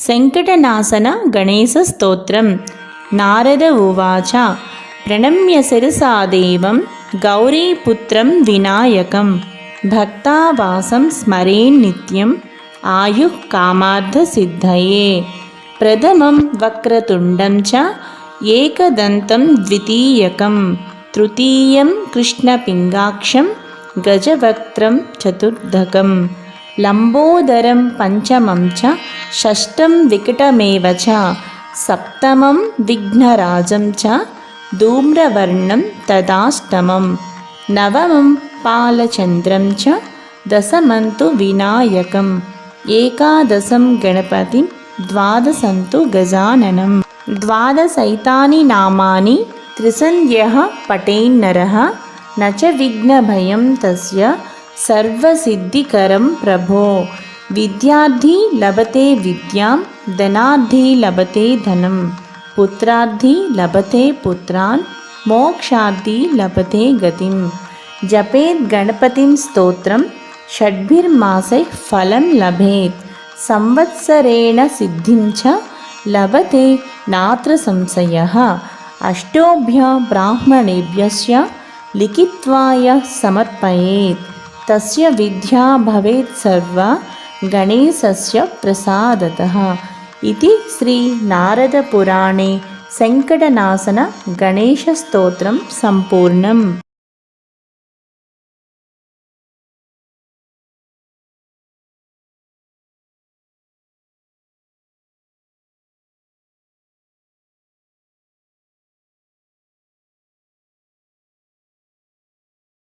सङ्कटनाशन गणेशस्तोत्रं नारद उवाच प्रणम्य शिरसा देवं गौरीपुत्रं विनायकं। भक्तावासं स्मरेन्नित्यम् आयुः कामार्थसिद्धये प्रथमं वक्रतुण्डं च एकदन्तं द्वितीयकं। तृतीयं कृष्णपिङ्गाक्षं गजवक्त्रं चतुर्धकं लम्बोदरं पञ्चमं च षष्ठं विकटमेव च सप्तमं विघ्नराजं च धूम्रवर्णं तदाष्टमं नवमं पालचन्द्रं च दशमं तु विनायकम् एकादशं गणपतिं द्वादशं तु गजाननं द्वादशैतानि नामानि त्रिसन्ध्यः पठेन्नरः न च विघ्नभयं तस्य सर्वसिद्धिकरं प्रभो। विद्यार्थी लभते विद्यां धनार्थी लभते धनं। पुत्रार्थी लभते पुत्रान् मोक्षार्थी लभते गतिं। जपेत् गणपतिं स्तोत्रं षड्भिर्मासैः फलं लभेत्। संवत्सरेण सिद्धिं च लभते नात्र संशयः। अष्टोभ्य ब्राह्मणेभ्यश्च लिखित्वा यः समर्पयेत् तस्य विद्या भवेत् सर्वा गणेशस्य प्रसादतः। इति श्रीनारदपुराणे सङ्कटनाशन गणेशस्तोत्रं सम्पूर्णम्